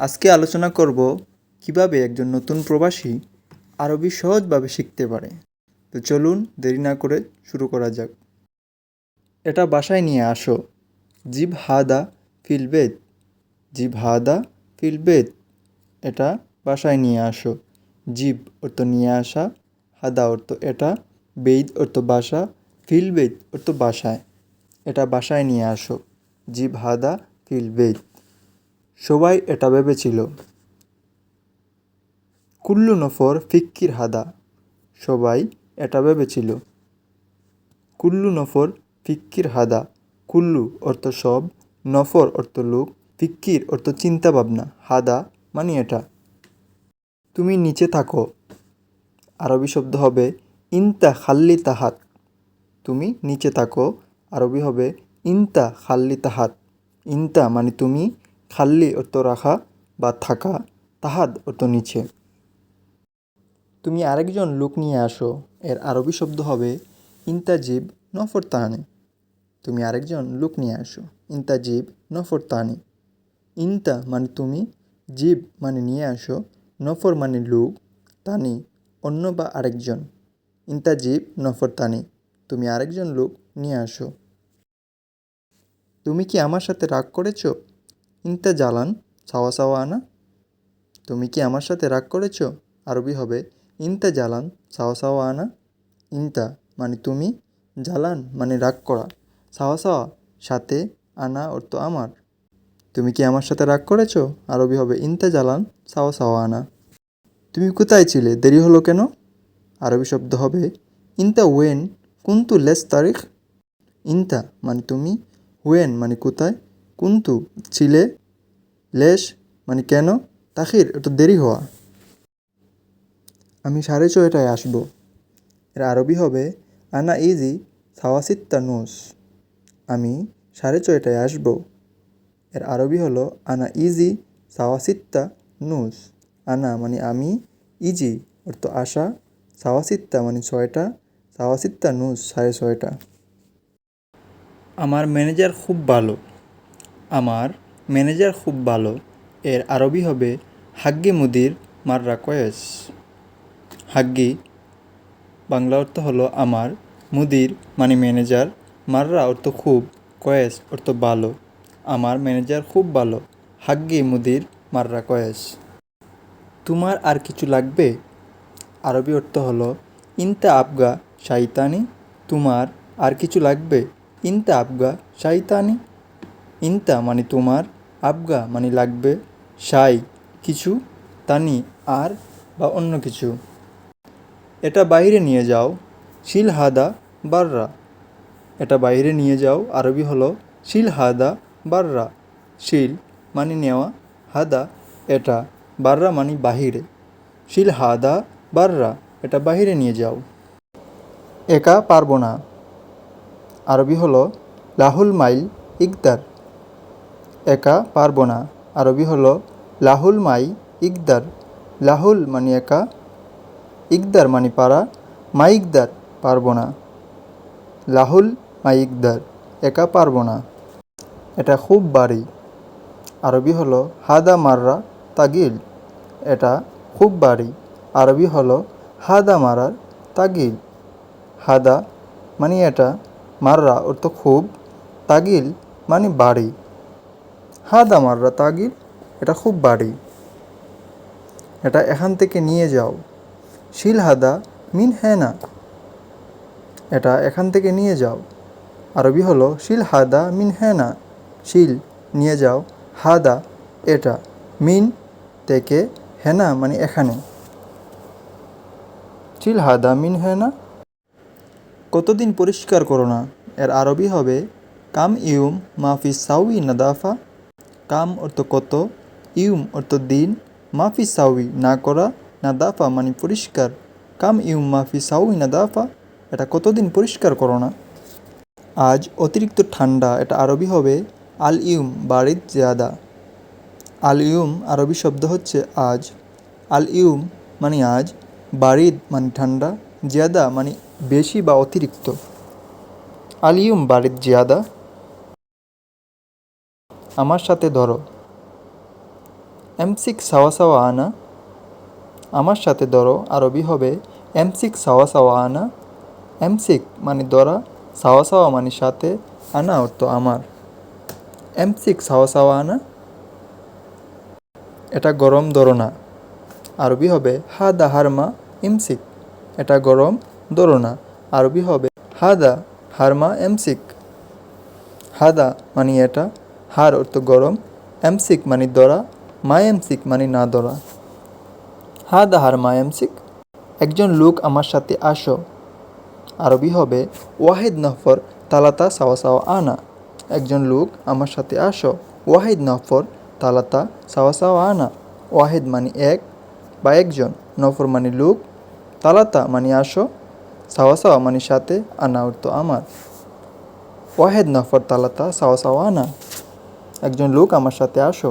আজকে আলোচনা করব কীভাবে একজন নতুন প্রবাসী আরবি সহজভাবে শিখতে পারে। তো চলুন দেরি না করে শুরু করা যাক। এটা বাসায় নিয়ে আসো। জিব হাদা ফিলবেদ জিব হাদা ফিলবেদ এটা বাসায় নিয়ে আসো। জিব অর্থ নিয়ে আসা, হাদা অর্থ এটা বেদ অর্থ বাসা ফিলবেদ অর্থ বাসায়। এটা বাসায় নিয়ে আসো। জিব হাদা ফিলবেদ সবাই এটা ভেবেছিল। কুল্লু নফর ফিক্কির হাদা, সবাই এটা ভেবেছিল। কুল্লু নফর ফিক্কির হাদা, কুল্লু অর্থ সব, নফর অর্থ লোক, ফিক্কির অর্থ চিন্তা ভাবনা হাদা মানে এটা। তুমি নিচে থাকো। আরবি শব্দ হবে ইনতা খাল্লি তাহাত তুমি নিচে থাকো। আরবি হবে ইনতা খাল্লি তাহাত ইনতা মানে তুমি খাল্লি অর্থ রাখা বা থাকা, তাহাদ অর্থ নিচে। তুমি আরেকজন লোক নিয়ে আসো, এর আরবি শব্দ হবে ইন্তাজিব নফর তাহানি তুমি আরেকজন লোক নিয়ে আসো, ইন্তাজিব নফর তাহানি ইন্তা মানে তুমি, জীব মানে নিয়ে আসো, নফর মানে লোক, তানি, অন্য বা আরেকজন। ইন্তাজিব নফর তানি তুমি আরেকজন লোক নিয়ে আসো। তুমি কি আমার সাথে রাগ করেছ? ইন্তা জালান সাওয়া সাওয়া আনা। তুমি কি আমার সাথে রাগ করেছ? আরবি হবে, ইন্তা জালান সাওয়া সাওয়া আনা। ইন্তা মানে তুমি, জালান মানে রাগ করা। সাওয়া সাওয়া সাথে আনা অর্থ আমার। তুমি কি আমার সাথে রাগ করেছ? আরবি হবে, ইন্তা জালান সাওয়া সাওয়া আনা। তুমি কোথায় ছিলে? দেরি হলো কেন? আরবি শব্দ হবে, ইন্তা ওয়েন, কুন্তু লেস তারিখ? ইন্তা মানে তুমি, ওয়েন মানে কোথায়? কুন্তু ছিলে লেশ মানে কেন? তাখির এটা দেরি হওয়া। আমি সাড়ে ছয়টায় আসব। এর আরবি হবে, আনা ইজি সাওয়াসিত্তা নুস। আমি সাড়ে ছয়টায় আসব। এর আরবি হলো, আনা ইজি সাওয়াসিত্তা নুস। আনা মানে আমি, ইজি অর্থ আশা সাওয়াসিত্তা মানে ছয়টা। সাওয়াসিত্তা নুস সাড়ে ছয়টা। আমার ম্যানেজার খুব ভালো। আমার ম্যানেজার খুব ভালো। এর আরবি হবে হাগ্গি মুদির মাররা কয়েস। হাগ্গি, বাংলা অর্থ হলো আমার, মুদির মানে ম্যানেজার, মাররা অর্থ খুব, কয়েস অর্থ ভালো। আমার ম্যানেজার খুব ভালো, হাগ্গি মুদির মাররা কয়েস। তোমার আর কিছু লাগবে? আরবি অর্থ হলো, ইনতা আবগা শাইতানি। তোমার আর কিছু লাগবে? ইনতা আবগা শাইতানি। ইনতা মানে তোমার, আবগা মানে লাগবে, সাই কিছু, তানি আর বা অন্য কিছু। এটা বাইরে নিয়ে যাও শিল হাদা বাররা। এটা বাইরে নিয়ে যাও, আরবি হলো শিল হাদা বাররা। শিল মানে নেওয়া, হাদা এটা, বাররা মানে বাহিরে। শিল হাদা বাররা, এটা বাহিরে নিয়ে যাও। একা পারব না। আরবি হলো লাহুল মাইল ইকদার। একা পারব না। আরবি হল লাহুল মাই ইকদার। লাহুল মানে একা, ইকদার মানে পারা। মাইকদার পারব না। লাহুল মাইকদার একা পারব না। এটা খুব বাড়ি। আরবি হলো হাদা মাররা তাগিল। এটা খুব বাড়ি। আরবি হলো হাদা মারার তাগিল। হাদা মানে এটা, মাররা অর্থ খুব। তাগিল মানে বাড়ি। হাদা মাররা তাগিল এটা খুব বাড়ি। এটা এখান থেকে নিয়ে যাও। শিল হাদা মিন হ্যানা এটা এখান থেকে নিয়ে যাও। আরবি হলো শিল হাদা মিন হ্যানা শিল নিয়ে যাও। হাদা, এটা মিন থেকে হেনা মানে এখানে। শিল হাদা মিন হেনা, কতদিন পরিষ্কার করো না। এর আরবি হবে কাম ইউম মাফি সাউই নাদাফা কাম অর্থ কত, ইউম অর্থ দিন, মাফি সাউই না করা, না দাফা মানে পরিষ্কার। কাম, ইউম, মাফি সাউই, না দাফা, এটা কতদিন পরিষ্কার করো না? আজ অতিরিক্ত ঠান্ডা, এটা আরবি হবে আল ইউম বারিদ জিয়াদা। আল ইউম, আরবি শব্দ হচ্ছে আজ। আল ইউম মানে আজ বারিদ মানে ঠান্ডা, জিয়াদা মানে বেশি বা অতিরিক্ত। আল ইউম বারিদ জিয়াদা। আমার সাথে ধরো। এম এমসিক সাওয়া সাওয়া আনা, আমার সাথে ধরো, আরবি হবে এমসিক সাওয়া সাওয়া আনা এমসিক মানে ধরা, সাওয়া সাওয়া মানে সাথে, আনা অর্থ আমার। এম এমসিক সাওয়া সাওয়া আনা, এটা গরম ধরো না। আরবি হবে হাদা হারমা ইমসিক এটা গরম ধরো না। আরবি হবে হাদা হারমা এমসিক হাদা মানে এটা হার অর্থ গরম এমসিক মানে দরা মা এমসিক মানে না দরা। হাদা হারমা এমসিক একজন লোক আমার সাথে আসো। আরবি হবে, ওয়াহিদ নফর তালাতা সাওয়া সাওয়া আনা। একজন লোক আমার সাথে আসো, ওয়াহিদ নফর তালাতা সাওয়া সাওয়া আনা। ওয়াহিদ মানে এক বা একজন, নফর মানে লোক, তালাতা মানে আসো, সাওয়া সাওয়া মানে সাথে আনা অর্থ আমার। ওয়াহেদ নফর তালাতা সাওয়া সাওয়া আনা। একজন লোক আমার সাথে আসো।